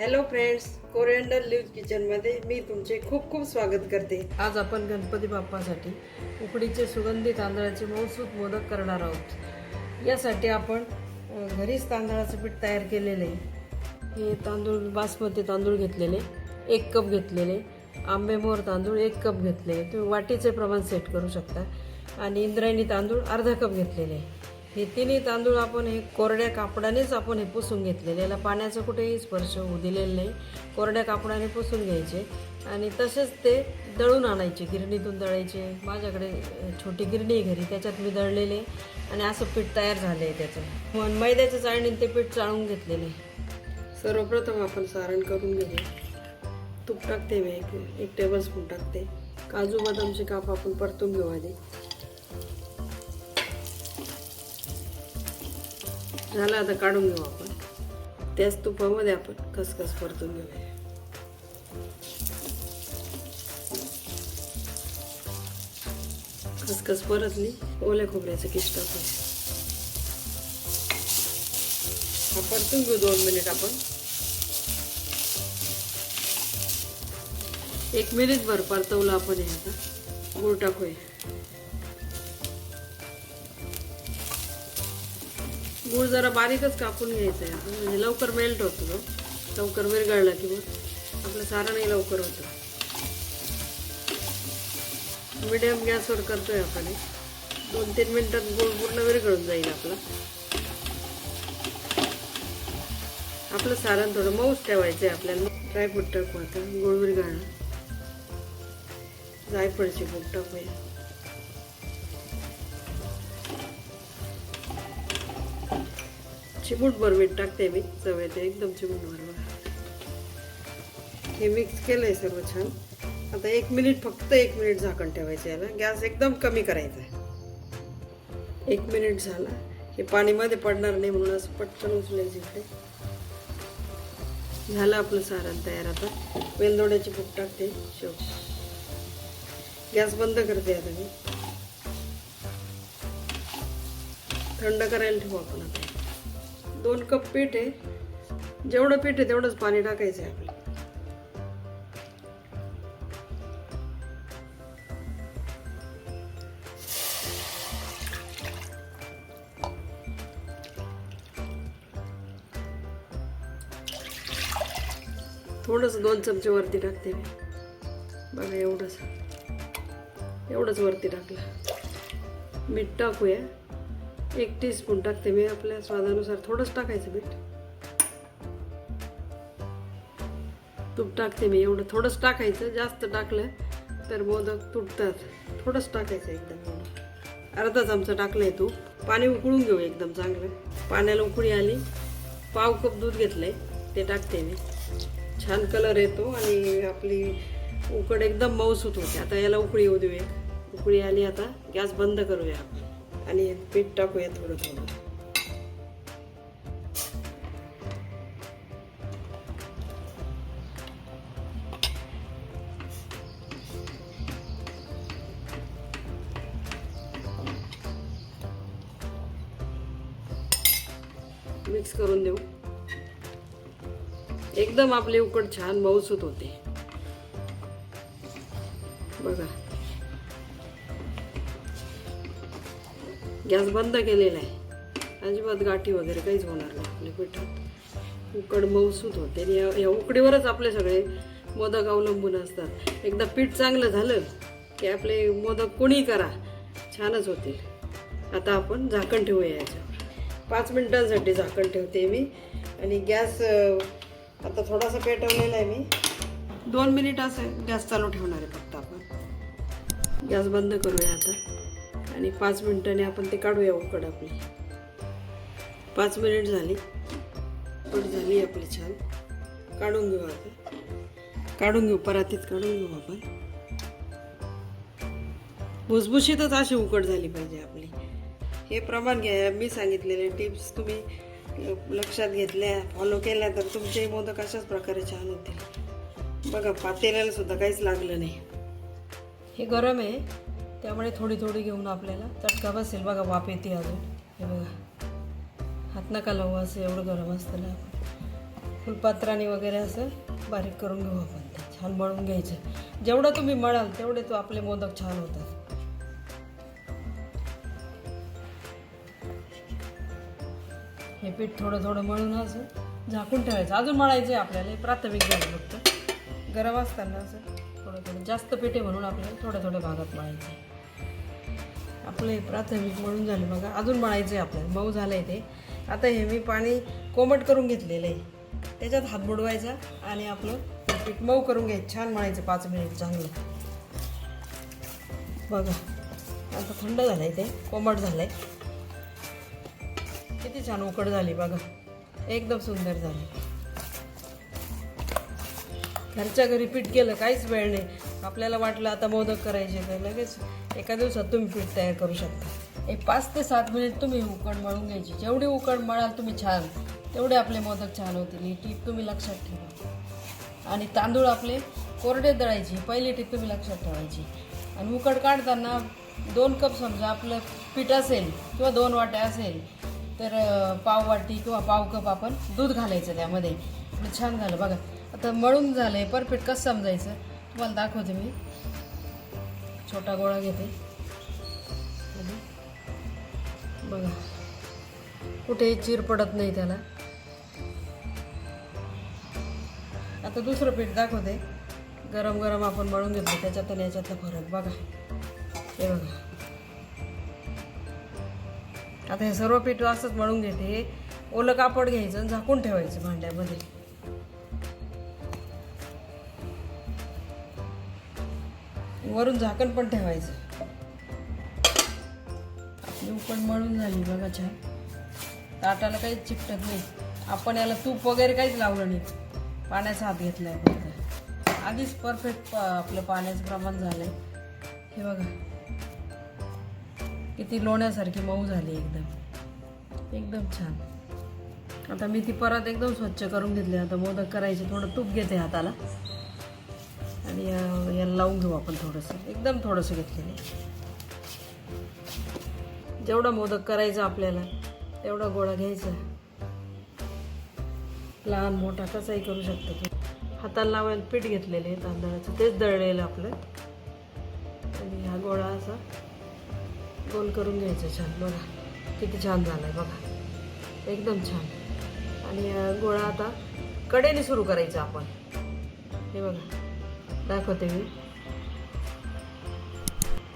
Hello friends coriander leave किचनमध्ये मी तुमचे खूप खूप स्वागत करते. आज आपण गणपती बाप्पासाठी उकडीचे सुगंधी तांदळाचे मौसूत मोदक करणार आहोत. यासाठी आपण घरीच तांदळाचं पीठ तयार केलेलं आहे. हे तांदूळ बासमती तांदूळ घेतलेले एक कप घेतलेले. आंबेमोहर तांदूळ एक कप घेतलेले तुम्ही वाटीचे प्रमाण सेट करू शकता. आणि इंद्रायणी तांदूळ अर्धा कप घेतलेले. आहे हे तिन्ही तांदूळ आपण हे कोरड्या कापडानेच आपण हे पुसून घेतलेले. याला पाण्याचा कुठेही स्पर्श होऊ दिलेला नाही. कोरड्या कापडाने पुसून घ्यायचे. आणि तसेच ते दळून आणायचे गिरणीतून दळायचे. माझ्याकडे छोटी गिरणी घरी त्याच्यात मी दळलेले. आणि असं पीठ तयार झालं आहे त्याचं. मग मैद्याच्या चाळणीने ते पीठ चाळून घेतलेले सर्वप्रथम आपण सारण करून घेऊ तूप टाकते मी एक एक टेबलस्पून टाकते. काजू बदामचे काप आपण परतून घेऊ आधी. झालं आता काढून घेऊ आपण. त्याच तुपामध्ये आपण खसखस परतून घेऊया. खसखस परतली ओल्या खोबऱ्याचं किस टाकूया. परतून घेऊ दोन मिनिट आपण. एक मिनिट भर परतवलं आपण हे आता. गुळ टाकूया. गूळ जरा बारीकच कापून घ्यायचं आहे. आपण म्हणजे लवकर मेल्ट होतो तो. लवकर विरघळला की मग आपलं सारणही लवकर होतं. मिडियम गॅसवर करतोय आपण दोन तीन मिनटात गूळ पूर्ण विरघळून जाईल आपला. आपलं सारण थोडं मऊच ठेवायचं आहे आपल्याला. ड्रायफ्रूट टाकू आता. गुळ विरघळला. जायफळची फूट टाकूया. चिमूटभर मीठ टाकते मी चव येते एकदम चिमूटभर बघा हे मिक्स केलंय सर्व छान. आता एक मिनिट फक्त एक मिनिट झाकण ठेवायचं याला. गॅस एकदम कमी करायचा आहे. एक मिनिट झाला. हे पाणीमध्ये पडणार नाही म्हणून असं पटकन उचलायचं इकडे. झालं आपलं सारण तयार आता. वेलदोड्याची फूट टाकते. शेव गॅस बंद करते आता मी. थंड करायला ठेवू आपण आता. दोन कप पीठ आहे. जेवढं पीठ आहे तेवढंच पाणी टाकायचं आहे आपलं. थोडंसं दोन चमचे वरती टाकते मी. बघा एवढंच एवढंच वरती टाकलं. मीठ टाकूया. एक टीस्पून टाकते मी आपल्या स्वादानुसार. थोडंच टाकायचं मीठ. तूप टाकते मी एवढं थोडंच टाकायचं जास्त टाकलं तर मोदक तुटतात. थोडंच टाकायचं एकदम. एवढं अर्धा चमचा टाकलंय तूप. पाणी उकळून घेऊ एकदम चांगलं. पाण्याला उकळी आली. पाव कप दूध घेतलंय. ते टाकते मी. छान कलर येतो आणि आपली उकड एकदम मऊसूत होते. आता याला उकळी येऊ देऊया. उकळी आली आता. गॅस बंद करूया आपण. आणि पीठ टाकूया थोडं थोडं. मिक्स करून देऊ. एकदम आपली उकड छान मऊसूत होते. बघा. गॅस बंद केलेला आहे. अजिबात गाठी वगैरे काहीच होणार नाही आपल्या पिठात. उकड मऊसूत होते. आणि या या उकडीवरच आपले सगळे मोदक अवलंबून असतात. एकदा पीठ चांगलं झालं की आपले मोदक कोणी करा छानच होतील. आता आपण झाकण ठेवूया याच्यावर. पाच मिनटांसाठी झाकण ठेवते मी. आणि गॅस आता थोडासा पेटवलेला आहे मी. दोन मिनिट असं गॅस चालू ठेवणार आहे फक्त आपण. गॅस बंद करूया आता. आणि पाच मिनटाने आपण ते काढूया उकड आपली. पाच मिनिट झाली. उकड झाली आपली छान. काढून घेऊ आपण. काढून घेऊ परातीत काढून घेऊ आपण. भुसभुशीतच अशी उकड झाली पाहिजे आपली. हे प्रमाण घ्या. मी सांगितलेले टिप्स तुम्ही लक्षात घेतल्या फॉलो केल्या तर तुमचे मोदक अशाच प्रकारे छान होतील. बघा पातेल्याला सुद्धा काहीच लागलं नाही. हे गरम आहे. त्यामुळे थोडी थोडी घेऊन आपल्याला चटका बसेल. बघा वाफ येते अजून. हे बघा. हात नका लावू असं एवढं गरम असतं ना. फुलपात्राने वगैरे असं बारीक करून घेऊ आपण. ते छान मळून घ्यायचं. जेवढं तुम्ही मळाल तेवढे तो आपले मोदक छान होतात. हे पीठ थोडं थोडं मळून असं झाकून ठेवायचं. अजून मळायचं आहे आपल्याला हे प्राथमिक झालं फक्त. गरम असताना असं थोडं थोडं जास्त पिठे म्हणून आपल्याला थोड्या थोड्या भागात मळायचं आहे. आपलं हे प्राथमिक म्हणून झालं बघा. अजून मळायचं आहे आपल्याला मऊ झालं आहे ते. आता हे मी पाणी कोमट करून घेतलेलं आहे. त्याच्यात हात बुडवायचा आणि आपलं पीठ मऊ करून घ्यायचं. छान मळायचं पाच मिनिट चांगलं. बघा. आता थंड झालं आहे ते. कोमट झालं आहे किती छान उकड झाली बघा. एकदम सुंदर झाली. घरच्या घरी पीठ केलं काहीच वेळ नाही. आपल्याला वाटलं आता मोदक करायचे तर लगेच एका दिवसात तुम्ही पीठ तयार करू शकता. एक पाच ते सात मिनिट तुम्ही उकड मळून घ्यायची. जेवढी उकड मळाल तुम्ही छान. तेवढे आपले मोदक छान होतील. ही टीप तुम्ही लक्षात ठेवा. आणि तांदूळ आपले कोरडे दळायचे. पहिली टीप तुम्ही लक्षात ठेवायची. आणि उकड काढताना दोन कप समजा आपलं पीठ असेल किंवा दोन वाट्या असेल तर पाव वाटी किंवा पाव कप आपण दूध घालायचं त्यामध्ये. छान झालं. बघा आता मळून झालं आहे परफेक्ट कसं समजायचं? तुम्हाला दाखवते मी. छोटा गोळा घेते. आणि बघा. कुठेही चीर पडत नाही त्याला. आता दुसरं पीठ दाखवते. गरम गरम आपण मळून घेतलं त्याच्यात आणि याच्यातला फरक बघा. हे बघा. आता हे सर्व पीठ असंच मळून घेते. ओलं कापड घ्यायचं आणि झाकून ठेवायचं भांड्यामध्ये. वरून झाकण पण ठेवायचं. आपली उकड मळून झाली बघा छान. ताटाला काहीच चिकटत नाही. आपण याला तूप वगैरे काहीच लावलं नाही. पाण्याचा हात घेतलाय फक्त. आधीच परफेक्ट आपलं पाण्याचं प्रमाण झालंय. हे बघा. किती लोण्यासारखी मऊ झाली एकदम. एकदम छान. आता मी ती परत एकदम स्वच्छ करून घेतली. आता मोदक करायचे थोडं तूप घेते हाताला. आणि या- याला लावून घेऊ आपण थोडंसं. एकदम थोडंसं घेतलेलं जेवढा मोदक करायचा आपल्याला तेवढा गोळा घ्यायचा. लहान मोठा कसाही करू शकतो तू हाताला लावायला पीठ घेतलेले तांदळाचं. तेच दळलेलं आपलं. आणि हा गोळा असा गोल करून घ्यायचं छान. बघा किती छान झाला आहे बघा. एकदम छान. आणि गोळा आता कडेने सुरू करायचा आपण. हे बघा. दाखवते मी.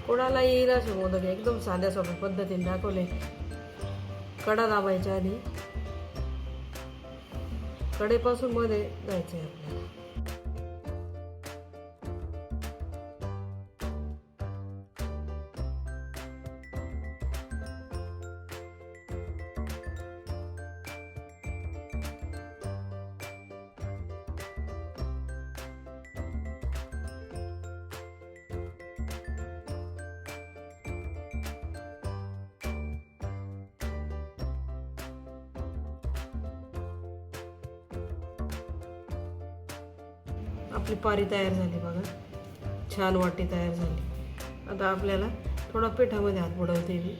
कोणाला येईल असे मोदक एकदम साध्या सोप्या पद्धतीने दाखवले. कडा दाबायच्या आधी. कडेपासून मध्ये जायचं आहे आपल्याला. आपली पारी तयार झाली बघा. छान वाटी तयार झाली. आता आपल्याला थोडा पिठामध्ये हात बुडवते मी.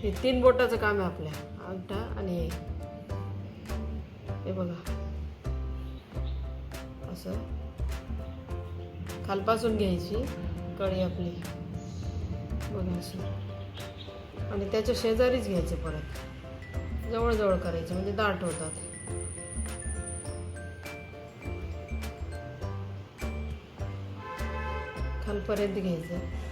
हे तीन बोटाचं काम आहे आपल्या. अंगठा आणि हे. बघा. असं. खालपासून घ्यायची कळी आपली. बघा अशी आणि त्याच्या शेजारीच घ्यायचे परत. जवळजवळ करायचं. म्हणजे दाट होतात. परत घ्यायचं.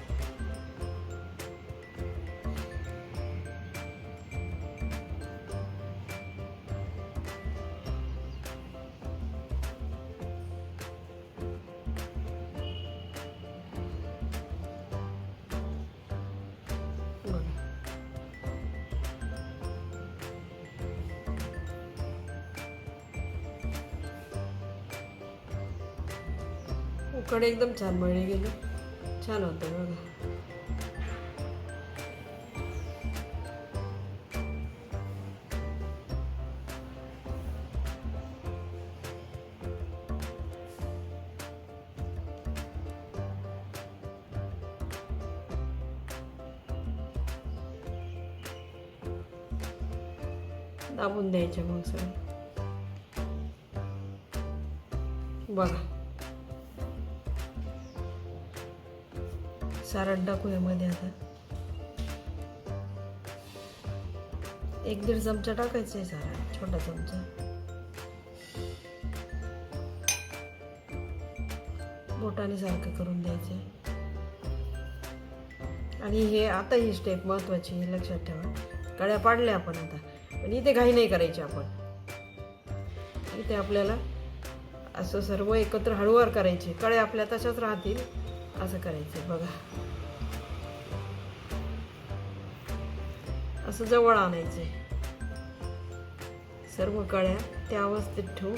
उकड एकदम छान मळली गेली छान होतं बघा दाबून द्यायचे मग सगळं बघा सारण टाकू यामध्ये आता. एक दीड चमचा टाकायचं आहे सारण छोटा चमचा. बोटाने सारखं करून द्यायचे. आणि हे आता ही स्टेप महत्वाची आहे लक्षात ठेवा. कळ्या पाडल्या आपण आता. पण इथे घाई नाही करायची आपण. इथे आपल्याला असं सर्व एकत्र हळूवार करायचे. कळे आपल्या तशाच राहतील असं करायचं बघा. असं जवळ आणायचे. सर्व कळ्या त्या अवस्थेत ठेवून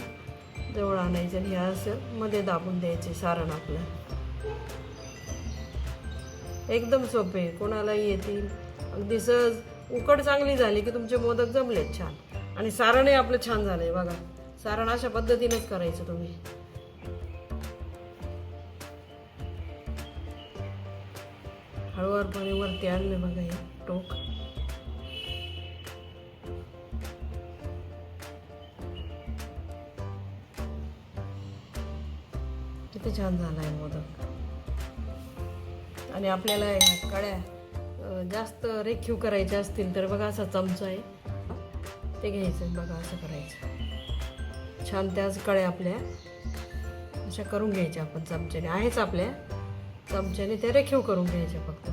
जवळ आणायचं आणि ह्या असं मध्ये दाबून द्यायचे सारण आपलं. एकदम सोपे कोणालाही येतील. अगदी सहज उकड चांगली झाली की तुमचे मोदक जमलेत छान. आणि सारणही आपलं छान झालंय बघा. सारण अशा पद्धतीनेच करायचं तुम्ही. हळूवारपणे वरती आणले बघा हे टोक. किती छान झाला आहे मोदक. आणि आपल्याला ह्या कळ्या जास्त रेखीव करायच्या असतील तर बघा असा चमचा आहे. ते घ्यायचं बघा असं करायचं. छान त्याच कळ्या आपल्या अशा करून घ्यायच्या आपण चमच्याने. आहेच आपल्या चमच्याने त्या रेखीव करून घ्यायच्या फक्त.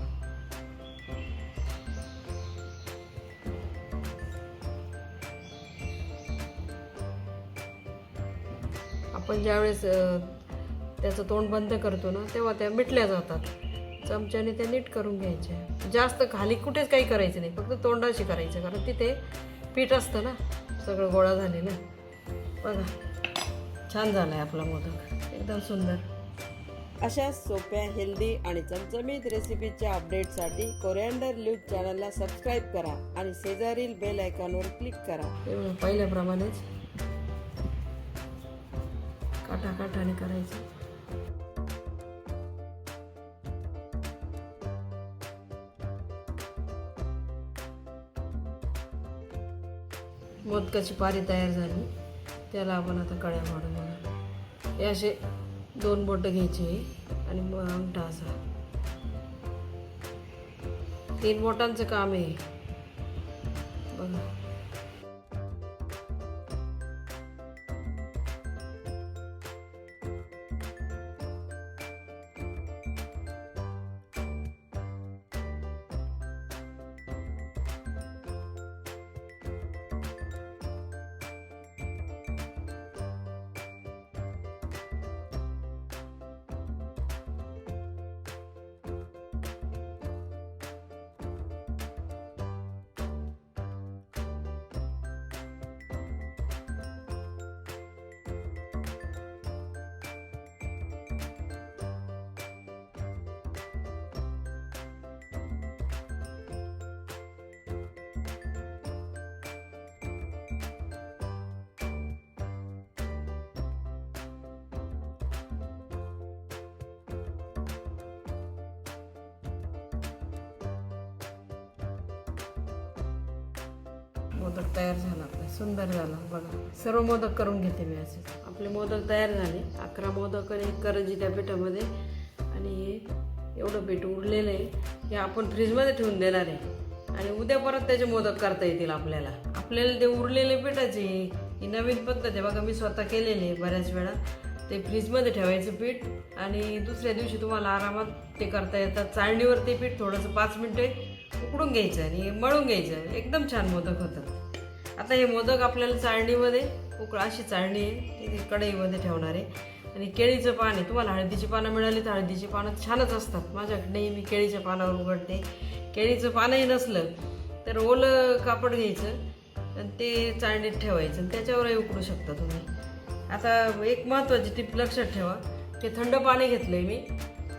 आपण ज्यावेळेस त्याचं तोंड बंद करतो ना तेव्हा त्या मिटल्या जातात. चमच्याने त्या नीट करून घ्यायच्या. जास्त खाली कुठेच काही करायचं नाही फक्त तोंडाशी करायचं कारण तिथे पीठ असतं ना सगळं गोळा झालेलं. बघा छान झालाय आपला मोदक. एकदम सुंदर. अशा सोप्या हेल्दी आणि चमचमीत रेसिपीच्या अपडेटसाठी कोरिअँडर न्यूज चॅनलला सबस्क्राईब करा आणि शेजारील बेल आयकॉनवर क्लिक करा. पहिल्याप्रमाणेच काटा काटाने करायचं. मोदकाची पारी तयार झाली. त्याला आपण आता कळ्या पाडून बघा हे असे दोन बोटं घ्यायचे आणि मग अंगठा असा. तीन बोटांचं काम आहे बघा. मोदक तयार झाला आपला. सुंदर झाला बघा. सर्व मोदक करून घेते मी असे. आपले मोदक तयार झाले. अकरा मोदक आणि करंजी त्या पिठामध्ये. आणि हे एवढं पीठ उरलेलं आहे. हे आपण फ्रीजमध्ये ठेवून देणार आहे. आणि उद्या परत त्याचे मोदक करता येतील आपल्याला. आपल्याला ते उरलेले पिठाचे ही नवीन पद्धत आहे. बघा मी स्वतः केलेली आहे बऱ्याच वेळा. ते फ्रीजमध्ये ठेवायचं पीठ. आणि दुसऱ्या दिवशी तुम्हाला आरामात ते करता येतात. चाळणीवर ते पीठ थोडंसं पाच मिनटे उकडून घ्यायचं आणि मळून घ्यायचं. एकदम छान मोदक होतात. आता हे मोदक आपल्याला चाळणीमध्ये उकळ अशी चाळणी आहे ती कढईमध्ये ठेवणार आहे. आणि केळीचं पान आहे तुम्हाला हळदीची पानं मिळाली तर हळदीची पानं छानच असतात. माझ्याकडे मी केळीच्या पानावर उघडते. केळीचं पानही नसलं तर ओलं कापड घ्यायचं आणि ते चाळणीत ठेवायचं आणि त्याच्यावरही उकडू शकता तुम्ही. आता एक महत्त्वाची टिप लक्षात ठेवा. की थंड पाणी घेतलं आहे मी.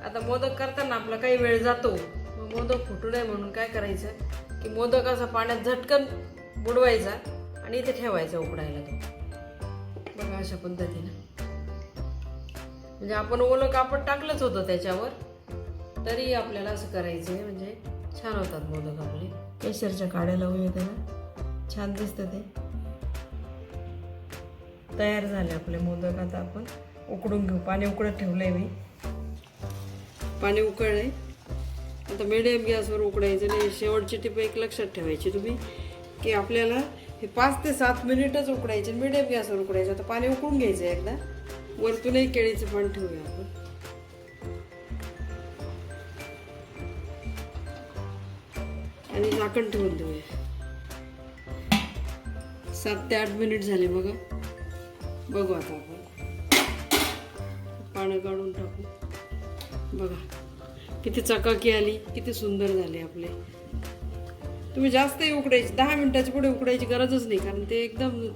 आता मोदक करताना आपला काही वेळ जातो. मग मोदक फुटू नये म्हणून काय करायचं? की मोदक असा पाण्यात झटकन बुडवायचा आणि इथे ठेवायचा उकडायला तो. बघा अशा पद्धतीनं. म्हणजे आपण ओलं कापड टाकलंच होतं त्याच्यावर. तरी आपल्याला असं करायचं आहे म्हणजे छान होतात मोदक आपले. केशरच्या काड्या लावूया त्याला. छान दिसतं ते. तयार झाले आपले मोदक आता आपण उकडून घेऊ. पाणी उकडत ठेवलंय मी. पाणी उकळलंय. आता मिडियम गॅसवर उकडायचं नाही शेवटची टिप एक लक्षात ठेवायची तुम्ही. की आपल्याला हे पाच ते सात मिनिटच उकडायचे मिडियम गॅसवर उकडायचं. आता पाणी उकळून घ्यायचं एकदा. वरतूनही केळीचं पाणी ठेवूया आपण. आणि झाकण ठेवून देऊया. सात ते आठ मिनिट झाले बघा. बघू आता आपण. पानं काढून टाकू. बघा. किती चकाकी आली किती सुंदर झाले आपले. तुम्ही जास्तही उकडायची दहा मिनटाची पुढे उकडायची गरजच नाही कारण ते एकदम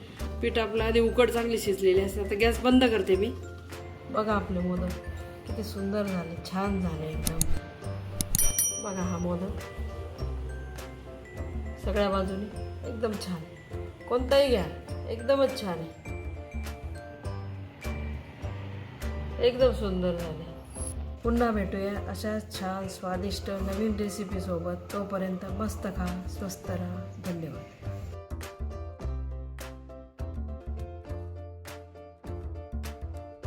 पीठ आपलं आधी उकड चांगली शिजलेली असते. आता गॅस बंद करते मी. बघा आपले मोदक किती सुंदर झाले छान झाले एकदम. बघा हा मोदक. सगळ्या बाजूने एकदम छान कोणताही घ्या एकदमच छान आहे. एकदम सुंदर झाले. पुन्हा भेटूया अशा छान स्वादिष्ट नवीन रेसिपीसोबत तोपर्यंत मस्त खा स्वस्त राहा. धन्यवाद.